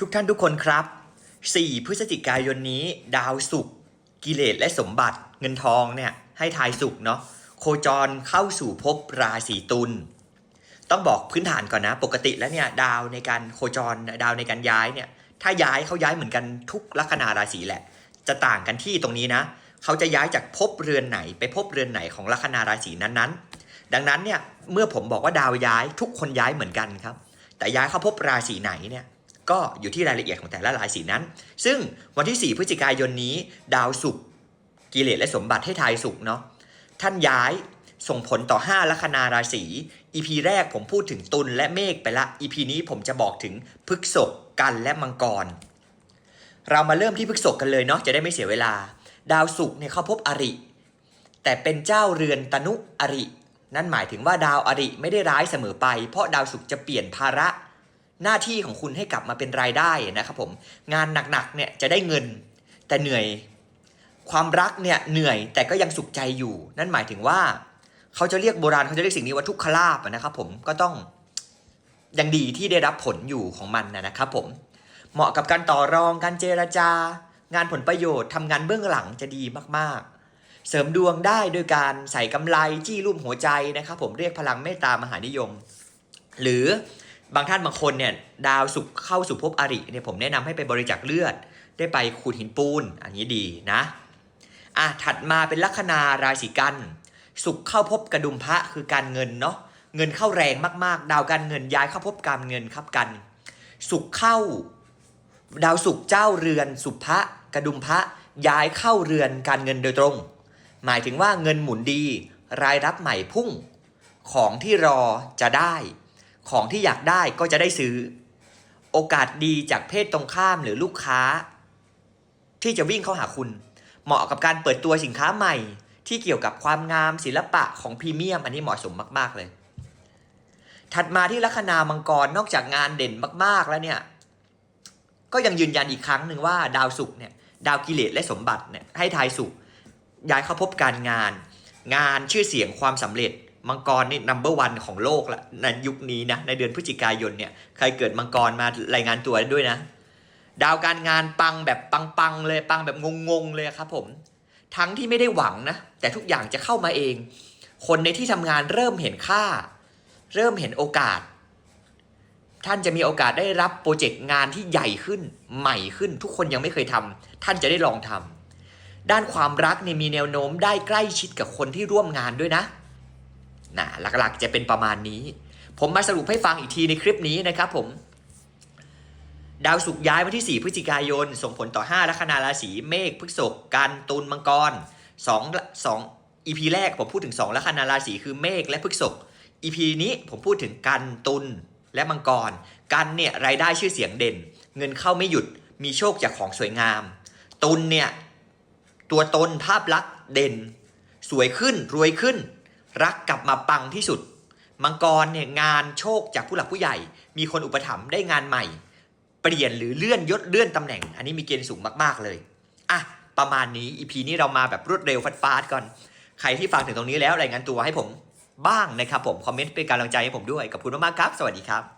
ทุกท่านทุกคนครับ 4 พฤศจิกายนนี้ ดาวศุกร์กิเลสและสมบัติเงินทองเนี่ยให้ทายศุกร์เนาะโคจรเข้าสู่ภพราศีตุลต้องบอกพื้นฐานก่อนนะ ปกติแล้วเนี่ยดาวในการโคจรดาวในการย้ายเนี่ยถ้าย้ายเขาย้ายเหมือนกันทุกลัคนาราศีแหละ จะต่างกันที่ตรงนี้นะเขาจะย้ายจากภพเรือนไหนไปภพเรือนไหนของลัคนาราศีนั้นๆ ดังนั้นเนี่ยเมื่อผมบอกว่าดาวย้ายทุกคนย้ายเหมือนกันครับ แต่ย้ายเข้าภพราศีไหนเนี่ย ก็อยู่ที่รายละเอียดของแต่ละราศีนั้น ซึ่งวันที่ 4 พฤศจิกายนนี้ ดาวศุกร์กิเลสและสมบัติให้ทายศุกร์เนาะท่านย้ายส่งผลต่อ 5 ลัคนาราศี EP แรกผมพูดถึงตุลและเมฆไปละ EP นี้ผมจะบอกถึงพฤกษกกันและมังกร เรามาเริ่มที่พฤกษกกันเลยเนาะจะได้ไม่เสียเวลา ดาวศุกร์เนี่ยเขาพบอริ แต่เป็นเจ้าเรือนตนุอริ นั่นหมายถึงว่าดาวอริไม่ได้ร้ายเสมอไป เพราะดาวศุกร์จะเปลี่ยนภาระ หน้าที่ของคุณให้กลับมาเป็นรายได้นะครับผมงานหนักๆเนี่ยจะได้เงิน แต่เหนื่อย ความรักเนี่ยเหนื่อยแต่ก็ยังสุขใจอยู่ นั่นหมายถึงว่า เขาจะเรียกโบราณเขาจะเรียกสิ่งนี้ว่าทุกขลาบนะครับผมก็ต้องยังดีที่ได้รับผลอยู่ของมันนะนะครับผมเหมาะกับการต่อรองการเจรจา งานผลประโยชน์ทำงานเบื้องหลังจะดีมากๆ เสริมดวงได้โดยการใส่กำไลจี้รูปหัวใจนะครับผมเรียกพลังเมตตามหานิยม หรือ บางท่านบางคนเนี่ยดาวสุขเข้าสู่ภพอริเนี่ยผมแนะนำให้ไปบริจาคเลือด ได้ไปขูดหินปูน อันนี้ดีนะอะถัดมาเป็นลัคนาราศีกัน สุขเข้าพบกระดุมพระคือการเงินเนาะเงินเข้าแรงมากๆ ดาวการเงินย้ายเข้าพบการเงินครับกัน สุขเข้า ดาวสุขเจ้าเรือน สุภะกระดุมพระย้ายเข้าเรือนการเงินโดยตรง หมายถึงว่าเงินหมุนดี รายรับใหม่พุ่ง ของที่รอจะได้ ของที่อยากได้ก็จะได้ซื้อ โอกาสดีจากเพศตรงข้ามหรือลูกค้า ที่จะวิ่งเข้าหาคุณ เหมาะกับการเปิดตัวสินค้าใหม่ ที่เกี่ยวกับความงามศิลปะของพรีเมียม อันนี้เหมาะสมมาก ๆ เลย ถัดมาที่ลัคนามังกรนอกจากงานเด่นมาก ๆ แล้วเนี่ย ก็ยังยืนยันอีกครั้งหนึ่งว่าดาวศุกร์เนี่ยดาวกิเลสและสมบัติเนี่ยให้ทายศุกร์ย้ายเข้าพบการงาน งานชื่อเสียงความสำเร็จ มังกรนี่นัมเบอร์วันของโลกละในยุคนี้นะในเดือนพฤศจิกายนเนี่ยใครเกิดมังกรมารายงานตัวด้วยนะ ดาวการงานปังแบบปังๆเลยปังแบบงงๆเลยครับผม ทั้งที่ไม่ได้หวังนะ แต่ทุกอย่างจะเข้ามาเอง คนในที่ทำงานเริ่มเห็นค่า เริ่มเห็นโอกาส ท่านจะมีโอกาสได้รับโปรเจกต์งานที่ใหญ่ขึ้นใหม่ขึ้น ทุกคนยังไม่เคยทำท่านจะได้ลองทำด้านความรักเนี่ยมีแนวโน้มได้ใกล้ชิดกับคนที่ร่วมงานด้วยนะ นะหลักๆจะเป็นประมาณนี้ ผมมาสรุปให้ฟังอีกทีในคลิปนี้นะครับผม ดาวศุกร์ย้ายวันที่ 4 พฤศจิกายน ส่งผลต่อ 5 ลัคนาราศีเมษพฤษภกันตุลมังกร2 2 EP แรกผมพูดถึง 2 ลัคนาราศีคือเมษและพฤษภ EP นี้ผมพูดถึงกันตุลและมังกร กันเนี่ยรายได้ชื่อเสียงเด่น เงินเข้าไม่หยุดมีโชคจากของสวยงาม ตุลเนี่ยตัวตนภาพลักษณ์เด่น สวยขึ้นรวยขึ้น รักกลับมาปังที่สุด มังกรเนี่ยงานโชคจากผู้หลักผู้ใหญ่ มีคนอุปถัมภ์ได้งานใหม่ เปลี่ยนหรือเลื่อนยศเลื่อนตำแหน่ง อันนี้มีเกณฑ์สูงมากๆเลยอะประมาณนี้อีพีนี้เรามาแบบรวดเร็วฟาดๆก่อน ใครที่ฟังถึงตรงนี้แล้วรายงานตัวให้ผมบ้างนะครับผม คอมเมนต์เป็นกำลังใจให้ผมด้วยขอบคุณมากๆครับ สวัสดีครับ